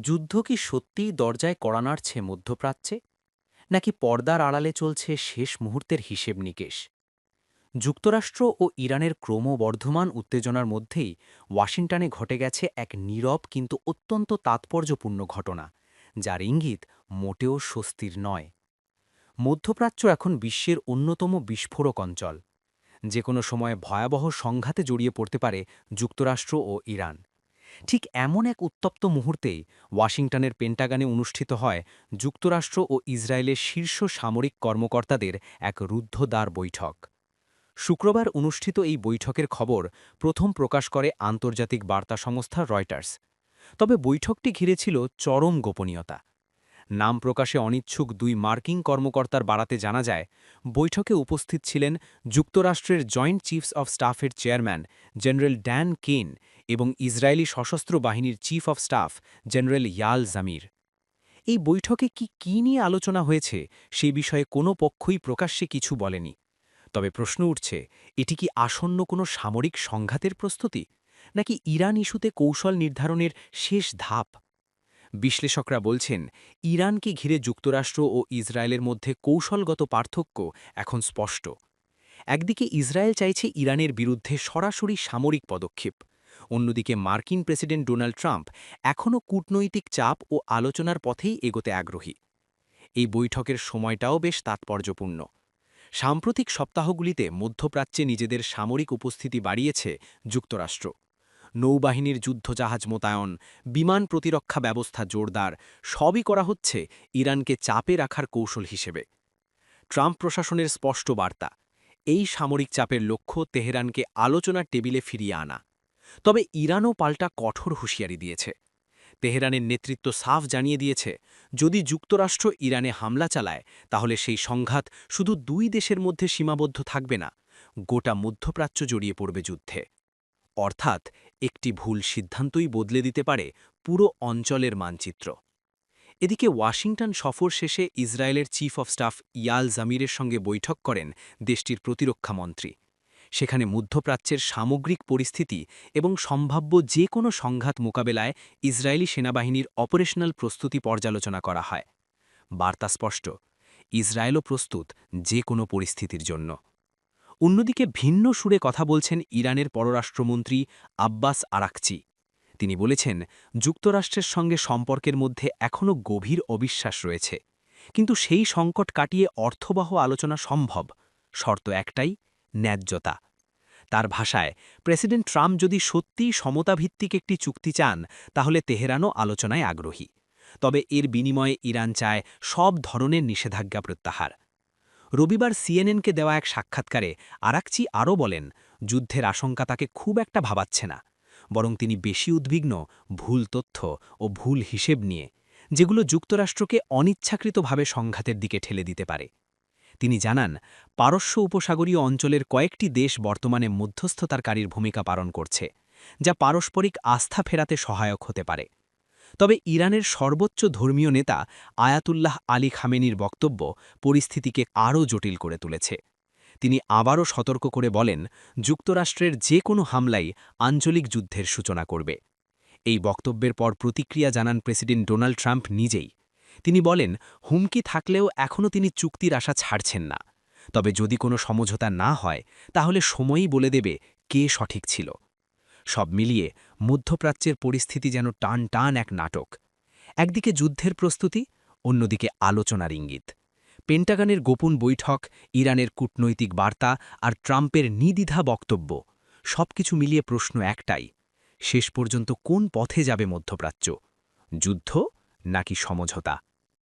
যুদ্ধ কি সত্যিই দরজায় কড়া নাড়ছে মধ্যপ্রাচ্যে? নাকি পর্দার আড়ালে চলছে শেষ মুহূর্তের হিসেব নিকেশ? যুক্তরাষ্ট্র ও ইরানের ক্রমবর্ধমান উত্তেজনার মধ্যেই ওয়াশিংটনে ঘটে গেছে এক নীরব কিন্তু অত্যন্ত তাৎপর্যপূর্ণ ঘটনা, যার ইঙ্গিত মোটেও স্বস্তির নয়। মধ্যপ্রাচ্য এখন বিশ্বের অন্যতম বিস্ফোরক অঞ্চল। যে কোনো সময় ভয়াবহ সংঘাতে জড়িয়ে পড়তে পারে যুক্তরাষ্ট্র ও ইরান। ঠিক এমন এক উত্তপ্ত মুহূর্তেই ওয়াশিংটনের পেন্টাগানে অনুষ্ঠিত হয় যুক্তরাষ্ট্র ও ইসরায়েলের শীর্ষ সামরিক কর্মকর্তাদের এক রুদ্ধদ্বার বৈঠক। শুক্রবার অনুষ্ঠিত এই বৈঠকের খবর প্রথম প্রকাশ করে আন্তর্জাতিক বার্তা সংস্থা রয়টার্স। তবে বৈঠকটি ঘিরেছিল চরম গোপনীয়তা। নাম প্রকাশে অনিচ্ছুক দুই মার্কিন কর্মকর্তার বাড়াতে জানা যায়, বৈঠকে উপস্থিত ছিলেন যুক্তরাষ্ট্রের জয়েন্ট চিফস অব স্টাফের চেয়ারম্যান জেনারেল ড্যান কেন এবং ইসরায়েলি সশস্ত্র বাহিনীর chief of staff general Eyal Zamir এই বৈঠকে কি কী নিয়ে আলোচনা হয়েছে সে বিষয়ে কোনো পক্ষই প্রকাশ্যে কিছু বলেনি। তবে প্রশ্ন উঠছে, এটি কি আসন্ন কোনো সামরিক সংঘাতের প্রস্তুতি, নাকি ইরান ইস্যুতে কৌশল নির্ধারণের শেষ ধাপ? বিশ্লেষকরা বলছেন, ইরানকে ঘিরে যুক্তরাষ্ট্র ও ইসরায়েলের মধ্যে কৌশলগত পার্থক্য এখন স্পষ্ট। একদিকে ইসরায়েল চাইছে ইরানের বিরুদ্ধে সরাসরি সামরিক পদক্ষেপ। অন্যদিকে মার্কিন প্রেসিডেন্ট ডোনাল্ড ট্রাম্প এখনও কূটনৈতিক চাপ ও আলোচনার পথেই এগোতে আগ্রহী। এই বৈঠকের সময়টাও বেশ তাৎপর্যপূর্ণ। সাম্প্রতিক সপ্তাহগুলিতে মধ্যপ্রাচ্যে নিজেদের সামরিক উপস্থিতি বাড়িয়েছে যুক্তরাষ্ট্র। নৌবাহিনীর যুদ্ধজাহাজ মোতায়ন, বিমান প্রতিরক্ষা ব্যবস্থা জোরদার, সবই করা হচ্ছে ইরানকে চাপে রাখার কৌশল হিসেবে। ট্রাম্প প্রশাসনের স্পষ্ট বার্তা, এই সামরিক চাপের লক্ষ্য তেহরানকে আলোচনার টেবিলে ফিরিয়ে আনা। তবে ইরানও পাল্টা কঠোর হুঁশিয়ারি দিয়েছে। তেহরানের নেতৃত্ব সাফ জানিয়ে দিয়েছে, যদি যুক্তরাষ্ট্র ইরানে হামলা চালায়, তাহলে সেই সংঘাত শুধু দুই দেশের মধ্যে সীমাবদ্ধ থাকবে না, গোটা মধ্যপ্রাচ্য জড়িয়ে পড়বে যুদ্ধে। অর্থাৎ একটি ভুল সিদ্ধান্তই বদলে দিতে পারে পুরো অঞ্চলের মানচিত্র। এদিকে ওয়াশিংটন সফর শেষে ইসরায়েলের চিফ অফ স্টাফ ইয়াল জামিরের সঙ্গে বৈঠক করেন দেশটির প্রতিরক্ষামন্ত্রী সেখানে মধ্যপ্রাচ্যের সামগ্রিক পরিস্থিতি এবং সম্ভাব্য যে কোনো সংঘাত মোকাবেলায় ইসরায়েলি সেনাবাহিনীর অপারেশনাল প্রস্তুতি পর্যালোচনা করা হয়। বার্তা স্পষ্ট, ইসরায়েলও প্রস্তুত যে কোনো পরিস্থিতির জন্য। অন্যদিকে ভিন্ন সুরে কথা বলছেন ইরানের পররাষ্ট্রমন্ত্রী আব্বাস আরাকচি। তিনি বলেছেন, যুক্তরাষ্ট্রের সঙ্গে সম্পর্কের মধ্যে এখনও গভীর অবিশ্বাস রয়েছে। কিন্তু সেই সংকট কাটিয়ে অর্থবহ আলোচনা সম্ভব। শর্ত একটাই ন্যায্যতা। তার ভাষায়, প্রেসিডেন্ট ট্রাম্প যদি সত্যিই সমতাভিত্তিক একটি চুক্তি চান, তাহলে তেহরানও আলোচনায় আগ্রহী। তবে এর বিনিময়ে ইরান চায় সব ধরনের নিষেধাজ্ঞা প্রত্যাহার। রবিবার সিএনএনকে দেওয়া এক সাক্ষাৎকারে আরাকচি আরও বলেন, যুদ্ধের আশঙ্কা তাকে খুব একটা ভাবাচ্ছে না। বরং তিনি বেশি উদ্বিগ্ন, ভুল তথ্য ও ভুল হিসেব নিয়ে, যেগুলো যুক্তরাষ্ট্রকে অনিচ্ছাকৃতভাবে সংঘাতের দিকে ঠেলে দিতে পারে। তিনি জানান, পারস্য উপসাগরীয় অঞ্চলের কয়েকটি দেশ বর্তমানে মধ্যস্থতারকারীর ভূমিকা পালন করছে, যা পারস্পরিক আস্থা ফেরাতে সহায়ক হতে পারে। তবে ইরানের সর্বোচ্চ ধর্মীয় নেতা আয়াতুল্লাহ আলী খামেনির বক্তব্য পরিস্থিতিকে আরও জটিল করে তুলেছে। তিনি আবারও সতর্ক করে বলেন, যুক্তরাষ্ট্রের যে কোনো হামলাই আঞ্চলিক যুদ্ধের সূচনা করবে। এই বক্তব্যের পর প্রতিক্রিয়া জানান প্রেসিডেন্ট ডোনাল্ড ট্রাম্প নিজেই। তিনি বলেন, হুমকি থাকলেও এখনও তিনি চুক্তির আশা ছাড়ছেন না। তবে যদি কোনো সমঝোতা না হয়, তাহলে সময়ই বলে দেবে কে সঠিক ছিল। সব মিলিয়ে মধ্যপ্রাচ্যের পরিস্থিতি যেন টান টান এক নাটক। একদিকে যুদ্ধের প্রস্তুতি, অন্যদিকে আলোচনার ইঙ্গিত। পেন্টাগানের গোপন বৈঠক, ইরানের কূটনৈতিক বার্তা আর ট্রাম্পের নিদিধা বক্তব্য, সবকিছু মিলিয়ে প্রশ্ন একটাই, শেষ পর্যন্ত কোন পথে যাবে মধ্যপ্রাচ্য? যুদ্ধ নাকি সমঝোতা?